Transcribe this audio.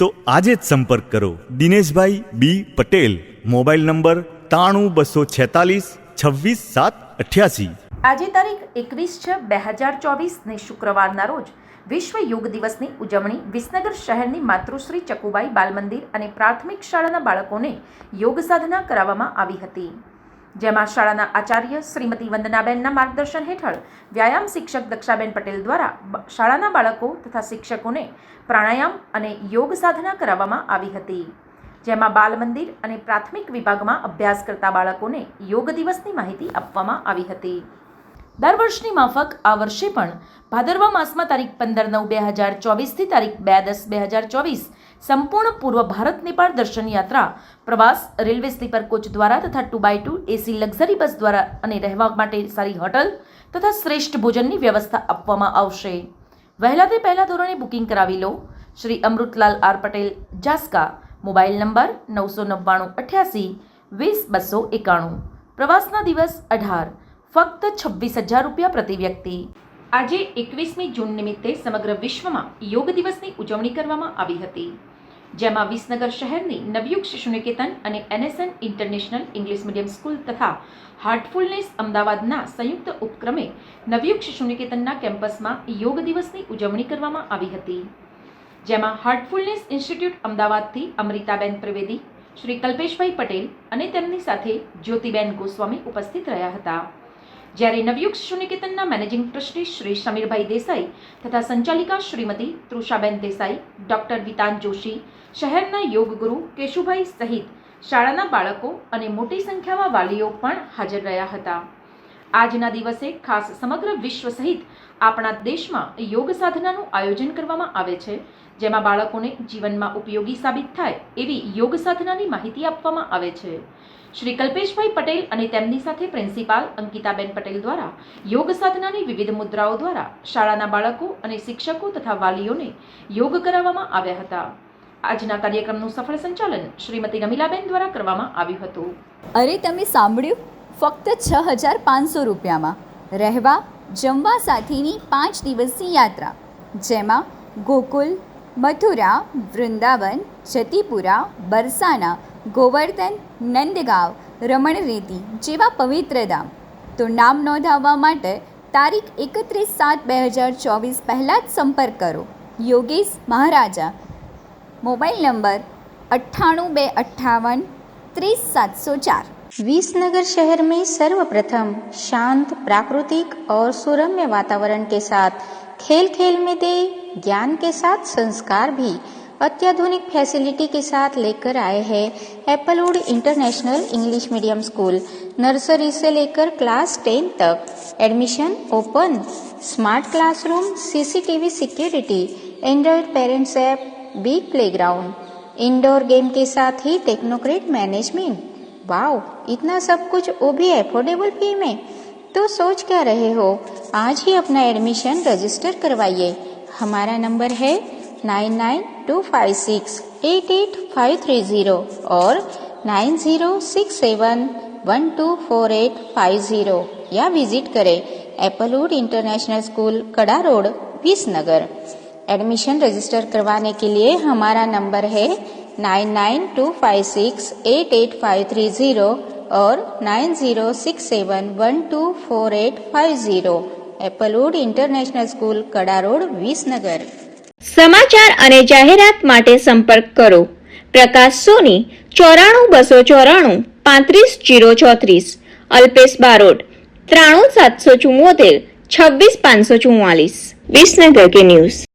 તો આજે જ સંપર્ક કરો. Dineshbhai B Patel, mobile number ત્રાણું બસો છેતાલીસ છવ્વીસ સાત અઠ્યાસી. આજે તારીખ એકવીસ છ બે હજાર ચોવીસને શુક્રવારના રોજ વિશ્વ યોગ દિવસની ઉજવણી વિસનગર શહેરની માતૃશ્રી ચકુબાઈ બાલમંદિર અને પ્રાથમિક શાળાના બાળકોને યોગ સાધના કરાવવામાં આવી હતી. જેમાં શાળાના આચાર્ય શ્રીમતી વંદનાબેનના માર્ગદર્શન હેઠળ વ્યાયામ શિક્ષક દક્ષાબેન પટેલ દ્વારા શાળાના બાળકો તથા શિક્ષકોને પ્રાણાયામ અને યોગ સાધના કરાવવામાં આવી હતી. જેમાં બાલ મંદિર અને પ્રાથમિક વિભાગમાં અભ્યાસ કરતા બાળકોને યોગ દિવસની માહિતી આપવામાં આવી હતી. દર વર્ષની માફક આ વર્ષે પણ ભાદરવા માસમાં તારીખ પંદર નવ બે હજાર ચોવીસથી તારીખ બે દસ બે હજાર ચોવીસ સંપૂર્ણ પૂર્વ ભારત નેપાળ દર્શન યાત્રા, પ્રવાસ, રેલવે સ્લીપર કોચ દ્વારા તથા two by two AC luxury bus દ્વારા અને રહેવા માટે સારી હોટલ તથા શ્રેષ્ઠ ભોજનની વ્યવસ્થા આપવામાં આવશે. વહેલા તે પહેલા ધોરણે બુકિંગ કરાવી લો. Shri Amrutlal R Patel, Jaska. Mobile number નવસો નવ્વાણું અઠ્યાસી વીસ બસો એકાણું. પ્રવાસના દિવસ અઢાર. ફક્ત છવ્વીસ હજાર રૂપિયા પ્રતિ વ્યક્તિ. આજે એકવીસમી જૂન નિમિત્તે સમગ્ર વિશ્વમાં યોગ દિવસની ઉજવણી કરવામાં આવી હતી. જેમાં વિસનગર શહેરની નવયુગ શિશુ નિકેતન અને NSN international English medium school તથા હાર્ટફુલનેસ અમદાવાદના સંયુક્ત ઉપક્રમે નવયુગ શિશુ નિકેતનના કેમ્પસમાં યોગ દિવસની ઉજવણી કરવામાં આવી હતી. જેમાં હાર્ટફુલનેસ ઇન્સ્ટિટ્યૂટ અમદાવાદથી અમૃતાબેન ત્રિવેદી, શ્રી કલ્પેશભાઈ પટેલ અને તેમની સાથે જ્યોતિબેન ગોસ્વામી ઉપસ્થિત રહ્યા હતા. જ્યારે નવયુગ શિશુનિકેતનના મેનેજિંગ ટ્રસ્ટી શ્રી સમીરભાઈ દેસાઈ તથા સંચાલિકા શ્રીમતી તૃષાબેન દેસાઈ, ડોક્ટર વિતાન જોશી, શહેરના યોગગુરુ કેશુભાઈ સહિત શાળાના બાળકો અને મોટી સંખ્યામાં વાલીઓ પણ હાજર રહ્યા હતા. આજના દિવસે ખાસ સમગ્ર વિશ્વ સહિત આપણા દેશમાં યોગ સાધનાનું આયોજન કરવામાં આવે છે, જેમાં બાળકોને જીવનમાં ઉપયોગી સાબિત થાય એવી યોગ સાધનાની માહિતી આપવામાં આવે છે. શ્રી કલ્પેશભાઈ પટેલ અને તેમની સાથે પ્રિન્સિપાલ અંકિતાબેન પટેલ દ્વારા યોગ સાધનાની વિવિધ મુદ્રાઓ દ્વારા શાળાના બાળકો અને શિક્ષકો તથા વાલીઓને યોગ કરાવવામાં આવ્યા હતા. આજના કાર્યક્રમનું સફળ સંચાલન શ્રીમતી રમીલાબેન દ્વારા કરવામાં આવ્યું હતું. અરે, તમે સાંભળ્યું? ફક્ત છ હજાર પાંચસો રૂપિયામાં. રહેવા, જમવા સાથેની પાંચ દિવસની યાત્રા. જેમાં ગોકુલ, મથુરા, વૃંદાવન, જતીપુરા, બરસાના, ગોવર્ધન, નંદગાંવ, રમણરેતી જેવા પવિત્ર ધામ. તો નામ નોંધાવવા માટે તારીખ એકત્રીસ સાત બે હજાર ચોવીસ પહેલાં જ સંપર્ક કરો. યોગેશ મહારાજા. મોબાઈલ નંબર અઠ્ઠાણું બે અઠ્ઠાવન ત્રીસ સાતસો ચાર. विसनगर शहर में सर्वप्रथम शांत, प्राकृतिक और सुरम्य वातावरण के साथ खेल खेल में दे ज्ञान के साथ संस्कार भी अत्याधुनिक फैसिलिटी के साथ लेकर आए हैं Applewood international English medium school, nursery से लेकर क्लास टेन तक। Admission open, smart classroom, CCTV security Android parents app, big playground. Indoor game के साथ ही टेक्नोक्रेट मैनेजमेंट। वाओ, इतना सब कुछ वो भी एफोर्डेबल फ़ी में? तो सोच क्या रहे हो? आज ही अपना एडमिशन रजिस्टर करवाइए। हमारा नंबर है nine nine two five six eight eight five three zero और nine zero six seven one two four eight five zero या विज़िट करें Applewood international school, Kada road, Visnagar. Admission register करवाने के लिए हमारा नंबर है nine nine two five six eight eight five three zero ઓર nine zero six seven one two four eight five zero Applewood international school Kada road Visnagar સમાચાર અને જાહેરાત માટે સંપર્ક કરો. પ્રકાશ સોની, ચોરાણું બસો ચોરાણું, પાંત્રીસ જીરો ચોત્રીસ, અલ્પેશ બારોટ, ત્રાણું સાતસો ચુમ્મોતેર છવ્વીસ પાંચસો ચુમ્માલીસ વિસનગર કે ન્યૂઝ.